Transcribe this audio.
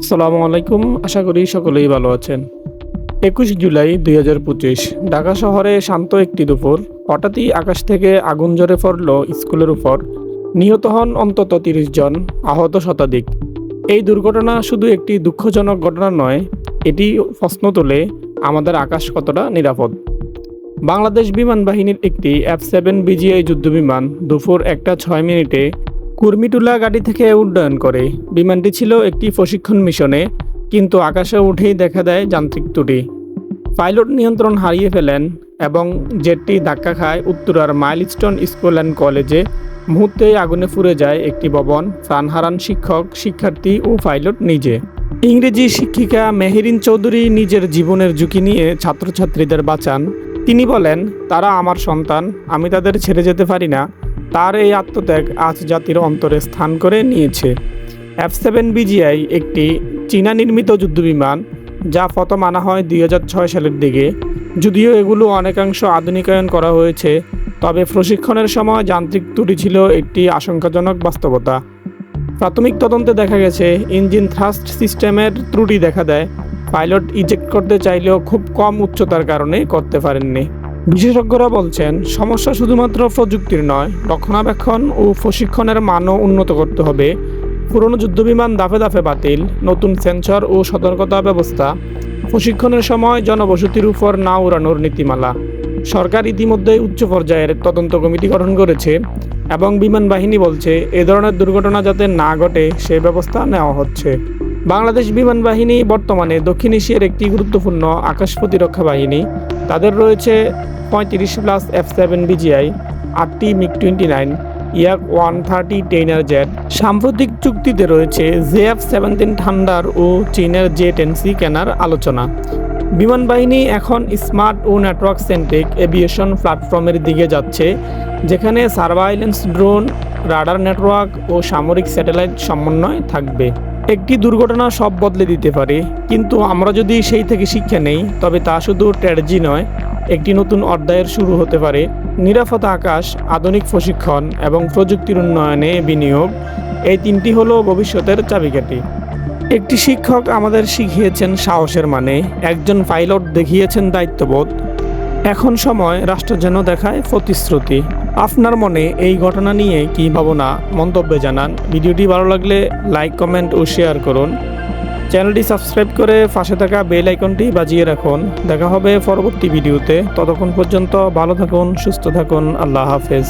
আসসালামু আলাইকুম, আশা করি সকলেই ভালো আছেন। একুশ জুলাই দুই হাজার পঁচিশ, ঢাকা শহরে শান্ত একটি দুপুর। হঠাৎই আকাশ থেকে আগুন জ্বরে পড়ল স্কুলের উপর। নিহত হন অন্তত তিরিশ জন, আহত শতাধিক। এই দুর্ঘটনা শুধু একটি দুঃখজনক ঘটনা নয়, এটি প্রশ্ন তোলে আমাদের আকাশ কতটা নিরাপদ। বাংলাদেশ বিমান বাহিনীর একটি এফ সেভেন বিজিআই যুদ্ধবিমান দুপুর একটা ছয় মিনিটে কুর্মিটুলা গাড়ি থেকে উড্ডয়ন করে। বিমানটি ছিল একটি প্রশিক্ষণ মিশনে, কিন্তু আকাশে উঠেই দেখা দেয় যান্ত্রিক ত্রুটি। পাইলট নিয়ন্ত্রণ হারিয়ে ফেলেন এবং জেটটি ধাক্কা খায় উত্তরার মাইলস্টোন স্কুল অ্যান্ড কলেজে। মুহূর্তেই আগুনে ফুরে যায় একটি ভবন, প্রাণ হারান শিক্ষক, শিক্ষার্থী ও পাইলট নিজে। ইংরেজি শিক্ষিকা মেহেরিন চৌধুরী নিজের জীবনের ঝুঁকি নিয়ে ছাত্রছাত্রীদের বাঁচান। তিনি বলেন, তারা আমার সন্তান, আমি তাদের ছেড়ে যেতে পারি না। তার এই আত্মত্যাগ আজ জাতির অন্তরে স্থান করে নিয়েছে। এফ সেভেন বিজিআই একটি চীনা নির্মিত যুদ্ধবিমান, যা প্রথম আনা হয় দুই হাজার ছয় সালের দিকে। যদিও এগুলো অনেকাংশ আধুনিকায়ন করা হয়েছে, তবে প্রশিক্ষণের সময় যান্ত্রিক ত্রুটি ছিল একটি আশঙ্কাজনক বাস্তবতা। প্রাথমিক তদন্তে দেখা গেছে, ইঞ্জিন থ্রাস্ট সিস্টেমের ত্রুটি দেখা দেয়। পাইলট ইজেক্ট করতে চাইলেও খুব কম উচ্চতার কারণে করতে পারেননি। বিশেষজ্ঞরা বলছেন, সমস্যা শুধুমাত্র প্রযুক্তির নয়, রক্ষণাবেক্ষণ ও প্রশিক্ষণের মানও উন্নত করতে হবে। পুরনো যুদ্ধবিমান দাফে দাফে বাতিল, নতুন সেন্সর ও সতর্কতা ব্যবস্থা, প্রশিক্ষণের সময় জনবসতির উপর না উড়ানোর নীতিমালা। সরকার ইতিমধ্যে উচ্চ পর্যায়ের তদন্ত কমিটি গঠন করেছে এবং বিমান বাহিনী বলছে, এ ধরনের দুর্ঘটনা যাতে না ঘটে, সে ব্যবস্থা নেওয়া হচ্ছে। বাংলাদেশ বিমান বাহিনী বর্তমানে দক্ষিণ এশিয়ার একটি গুরুত্বপূর্ণ আকাশ প্রতিরক্ষা বাহিনী। তাদের রয়েছে পঁয়ত্রিশ প্লাস এফ সেভেন বিজিআই, আটটি MiG twenty nine Yak one thirty trainer jet. সাম্প্রতিক চুক্তিতে রয়েছে জে এফ সেভেন্টিন থান্ডার ও চীনের জে টেন সি কেনার আলোচনা। বিমান বাহিনী এখন স্মার্ট ও নেটওয়ার্ক সেন্ট্রিক এভিয়েশন প্ল্যাটফর্মের দিকে যাচ্ছে, যেখানে সার্ভাইলেন্স ড্রোন, রাডার নেটওয়ার্ক ও সামরিক স্যাটেলাইট সমন্বয় থাকবে। একটি দুর্ঘটনা সব বদলে দিতে পারে, কিন্তু আমরা যদি সেই থেকে শিক্ষা নেই, তবে তা শুধু ট্র্যাটেজি নয় একটি নতুন অধ্যায়ের শুরু হতে পারে। নিরাপদ আকাশ, আধুনিক প্রশিক্ষণ এবং প্রযুক্তির উন্নয়নে বিনিয়োগ, এই তিনটি হলো ভবিষ্যতের চাবিকাঠি। একটি শিক্ষক আমাদের শিখিয়েছেন সাহসের মানে একজন পাইলট দেখিয়েছেন দায়িত্ববোধ। এখন সময় রাষ্ট্র যেন দেখায় প্রতিশ্রুতি। আপনার মনে এই ঘটনা নিয়ে কী ভাবনা, মন্তব্যে জানান। ভিডিওটি ভালো লাগলে লাইক, কমেন্ট ও শেয়ার করুন। চ্যানেলটি সাবস্ক্রাইব করে পাশে থাকা বেল আইকনটি বাজিয়ে রাখুন। দেখা হবে পরবর্তী ভিডিওতে। ততক্ষণ পর্যন্ত ভালো থাকুন, সুস্থ থাকুন। আল্লাহ হাফেজ।